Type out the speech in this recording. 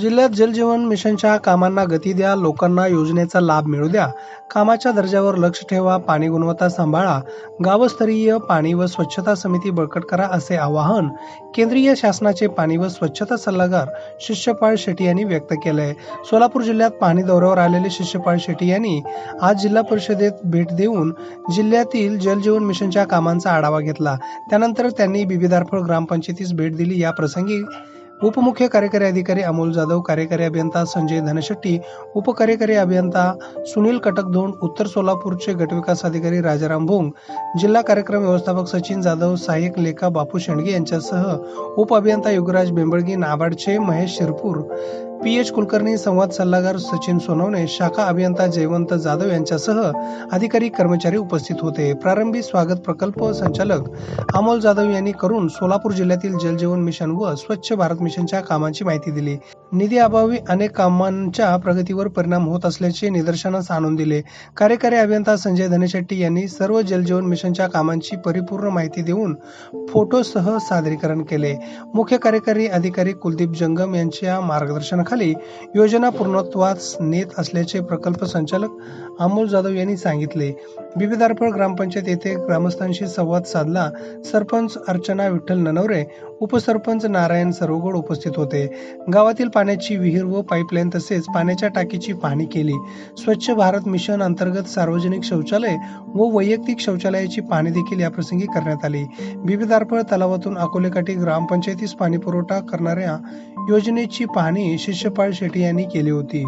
जिल्ह्यात जलजीवन मिशनच्या कामांना गती द्या लोकांना योजनेचा लाभ मिळू द्या कामाच्या दर्जावर लक्ष ठेवा पाणी गुणवत्ता सांभाळा गावस्तरीय पाणी व स्वच्छता समिती बळकट करा असे आवाहन केंद्रीय शासनाचे पाणी व स्वच्छता सल्लागार शिष्यपाळ शेट्टी यांनी व्यक्त केलंय. सोलापूर जिल्ह्यात पाणी दौऱ्यावर आलेले शिष्यपाळ शेट्टी यांनी आज जिल्हा परिषदेत भेट देऊन जिल्ह्यातील जलजीवन मिशनच्या कामांचा आढावा घेतला. त्यानंतर त्यांनी बिबीदारफळ ग्रामपंचायतीस भेट दिली. या प्रसंगी उपमुख्य कार्यकारी अधिकारी अमोल जाधव कार्यकारी अभियंता संजय धनशेट्टी उपकार्यकारी अभियंता सुनील कटकधोंड उत्तर सोलापूरचे गटविकास अधिकारी राजाराम भोंग जिल्हा कार्यक्रम व्यवस्थापक सचिन जाधव सहाय्यक लेखा बापू शेंडगे यांच्यासह उप अभियंता युगराज बेंबळगी नाबार्डचे महेश शिरपूर पी एच कुलकर्णी संवाद सल्लागार सचिन सोनवणे शाखा अभियंता जयवंत जाधव यांच्यासह अधिकारी कर्मचारी उपस्थित होते. प्रारंभी स्वागत प्रकल्प संचालक अमोल जाधव यांनी करून सोलापूर जिल्ह्यातील जलजीवन मिशन व स्वच्छ भारत मिशनच्या कामांची माहिती दिली. निधी अभावी अनेक कामांच्या प्रगतीवर परिणाम होत असल्याचे निदर्शनास आणून दिले. कार्यकारी अभियंता संजय धनेशेट्टी यांनी सर्व जलजीवन मिशनच्या कामांची परिपूर्ण माहिती देऊन फोटोसह सादरीकरण केले. मुख्य कार्यकारी अधिकारी कुलदीप जंगम यांच्या मार्गदर्शनाखाली योजना पूर्णत्वास नेत असल्याचे प्रकल्प संचालक अमोल जाधव यांनी सांगितले. बिबिदारफळ ग्रामपंचायत येथे ग्रामस्थांशी संवाद साधला. सरपंच अर्चना विठ्ठल ननवरे उपसरपंच नारायण सर्वगोड उपस्थित होते. गावातील पाण्याची विहीर व पाईपलाईन तसेच पाण्याच्या टाकीची पाहणी केली. स्वच्छ भारत मिशन अंतर्गत सार्वजनिक शौचालय व वैयक्तिक शौचालयाची पाहणी देखील या प्रसंगी करण्यात आली. बिबिदारफळ तलावातून अकोलेकाठी ग्रामपंचायतीस पाणी पुरवठा करणाऱ्या योजनेची पाहणी शिष्यपाळ शेट्टी यांनी केली होती.